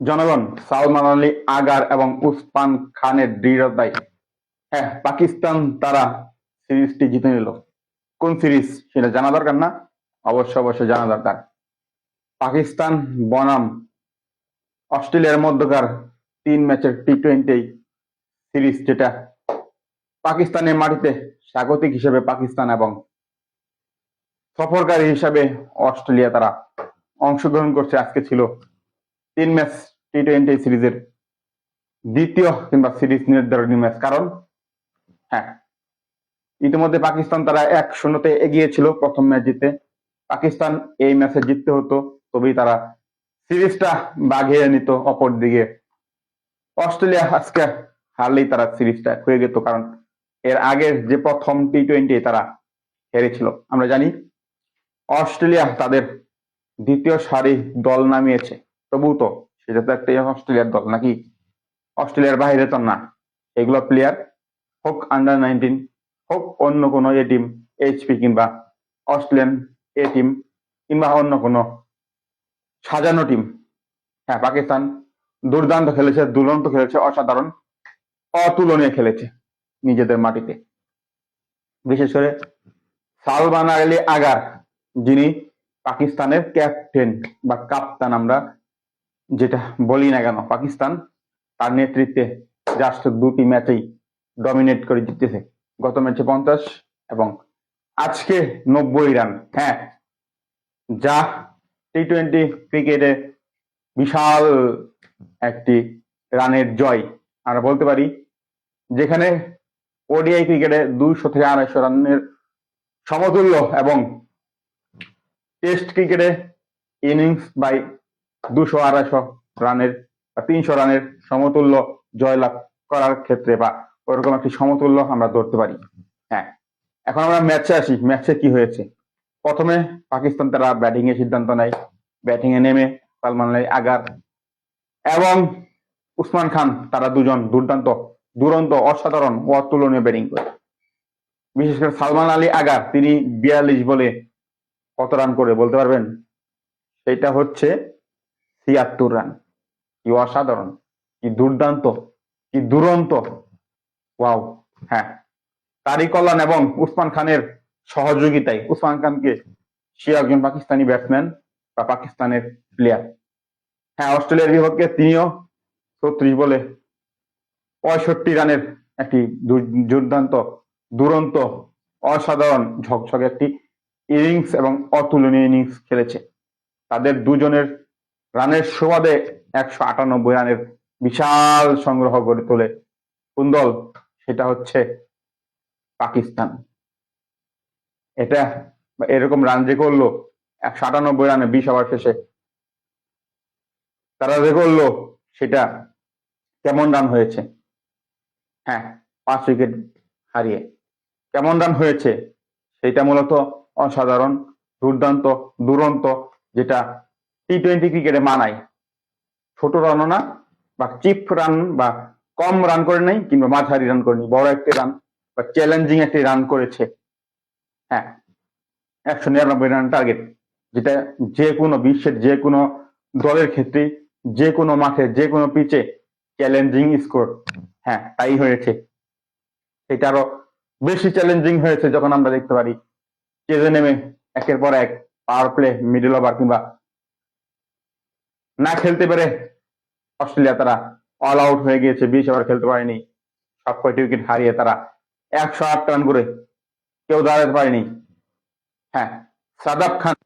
জনগণ, সালমান আলী, আগার এবং উসমান খানের দৃঢ়তায় হ্যাঁ পাকিস্তান তারা সিরিজটি জিতে নিল। কোন সিরিজ সেটা জানা দরকার না অবশ্যই অবশ্যই জানা দরকার। পাকিস্তান, বনাম, অস্ট্রেলিয়ার মধ্যকার তিন ম্যাচের টি টোয়েন্টি সিরিজ যেটা পাকিস্তানের মাটিতে স্বাগতিক হিসেবে পাকিস্তান এবং সফরকারী হিসাবে অস্ট্রেলিয়া তারা অংশগ্রহণ করছে। আজকে ছিল তিন ম্যাচ টি টোয়েন্টি সিরিজের দ্বিতীয় কিংবা সিরিজ নির্ধারণী ম্যাচ। কারণ হ্যাঁ ইতিমধ্যে পাকিস্তান তারা এক শূন্যতে এগিয়ে ছিল প্রথম ম্যাচ জিতে। পাকিস্তান এই ম্যাচে জিততে হতো, তবেই তারা সিরিজটা বাঘিয়ে নিত অপর দিকে অস্ট্রেলিয়া আজকে হারলেই তারা সিরিজটা হয়ে যেত, কারণ এর আগের যে প্রথম টি টোয়েন্টি তারা হেরেছিল। আমরা জানি, অস্ট্রেলিয়া তাদের দ্বিতীয় সারি দল নামিয়েছে। তবুও তো সেটা তো একটা অস্ট্রেলিয়ার দল নাকি? অস্ট্রেলিয়ার বাইরে তো না। এগুলো প্লেয়ার হোক আন্ডার নাইনটিন হোক অন্য কোনো এ টিম এইচপি কিংবা অস্ট্রেলিয়ান এ টিম কিংবা অন্য কোনো সাজানো টিম হ্যাঁ পাকিস্তান দুর্দান্ত খেলেছে দুরন্ত খেলেছে, অসাধারণ, অতুলনীয় খেলেছে নিজেদের মাটিতে। বিশেষ করে সালমান আলী আগার, যিনি পাকিস্তানের ক্যাপ্টেন বা কাপ্তান আমরা যেটা বলি না কেন, পাকিস্তান তার নেতৃত্বে জাস্ট দুটি ম্যাচেই ডমিনেট করে জিতেছে। গত ম্যাচে পঞ্চাশ এবং আজকে নব্বই রান হ্যাঁ। যা টি টোয়েন্টি ক্রিকেটে বিশাল একটি রানের জয়। আমরা বলতে পারি, যেখানে ওডিআই ক্রিকেটে দুইশো থেকে আড়াইশো রানের সমতুল্য এবং টেস্ট ক্রিকেটে ইনিংস বাই দুশো আড়াইশো রানের তিনশো রানের সমতুল্য জয়লাভ করার ক্ষেত্রে বা ওরকম একটি সমতুল্য আমরা ধরতে পারি। হ্যাঁ এখন আমরা ম্যাচে আসি। ম্যাচে কি হয়েছে? প্রথমে পাকিস্তান তারা ব্যাটিং এর সিদ্ধান্ত নেয়। ব্যাটিং এ নেমে সালমান আলী আগার এবং উসমান খান তারা দুজন দুর্দান্ত, দুরন্ত, অসাধারণ ও অতুলনীয় ব্যাটিং করে। বিশেষ করে সালমান আলী আগার, তিনি বিয়াল্লিশ বলে কত রান করে, বলতে পারবেন? সেটা হচ্ছে ছিয়াত্তর রান। কি অসাধারণ, কি দুর্দান্ত, কি দুরন্ত। ওয়াও হ্যাঁ। তারই কল্যাণ এবং উসমান খানের সহযোগিতায়, উসমান খানকে সে একজন পাকিস্তানি ব্যাটসম্যান বা পাকিস্তানের প্লেয়ার হ্যাঁ অস্ট্রেলিয়ার বিপক্ষে তিনিও ছত্রিশ বলে পঁয়ষট্টি রানের একটি দুর্দান্ত, দুরন্ত, অসাধারণ ঝকঝকে একটি ইনিংস এবং অতুলনীয় ইনিংস খেলেছে। তাদের দুজনের রানের সুবাদে একশো আটানব্বই রানের বিশাল সংগ্রহ গড়ে তোলে কোন দল? সেটা হচ্ছে পাকিস্তান। এটা এরকম রান যে করল, একশো আটানব্বই রানে বিশ ওভার শেষে। তারা যে করল, সেটা কেমন রান হয়েছে? হ্যাঁ পাঁচ উইকেট হারিয়ে। কেমন রান হয়েছে? সেটা মূলত অসাধারণ, দুর্দান্ত, দুরন্ত, যেটা টি টোয়েন্টি ক্রিকেটে মানায়। ছোট রানও না, বা চিপ রান, বা কম রান করে নাই, কিংবা মাঝারি রান করেনি বড় একটি রান, বা চ্যালেঞ্জিং একটি রান করেছে। হ্যাঁ একশো নিরানব্বই রান টার্গেট যেটা যে কোনো বিশ্বের যে কোনো দলের ক্ষেত্রে যে কোনো মাঠে যে কোনো পিচে চ্যালেঞ্জিং স্কোর হ্যাঁ তাই হয়েছে। এটা আরও বেশি চ্যালেঞ্জিং হয়েছে যখন আমরা দেখতে পারি। চেজে নেমে একের পর এক পাওয়ার প্লে মিডল ওভার কিংবা না খেলতে পারে অস্ট্রেলিয়া তারা অল আউট হয়ে গিয়েছে, বিশ ওভার খেলতে পারেনি। সব কয়টি উইকেট হারিয়ে তারা একশো আট রান করে কেউ দাঁড়াতে পারেনি। হ্যাঁ সাদাব খান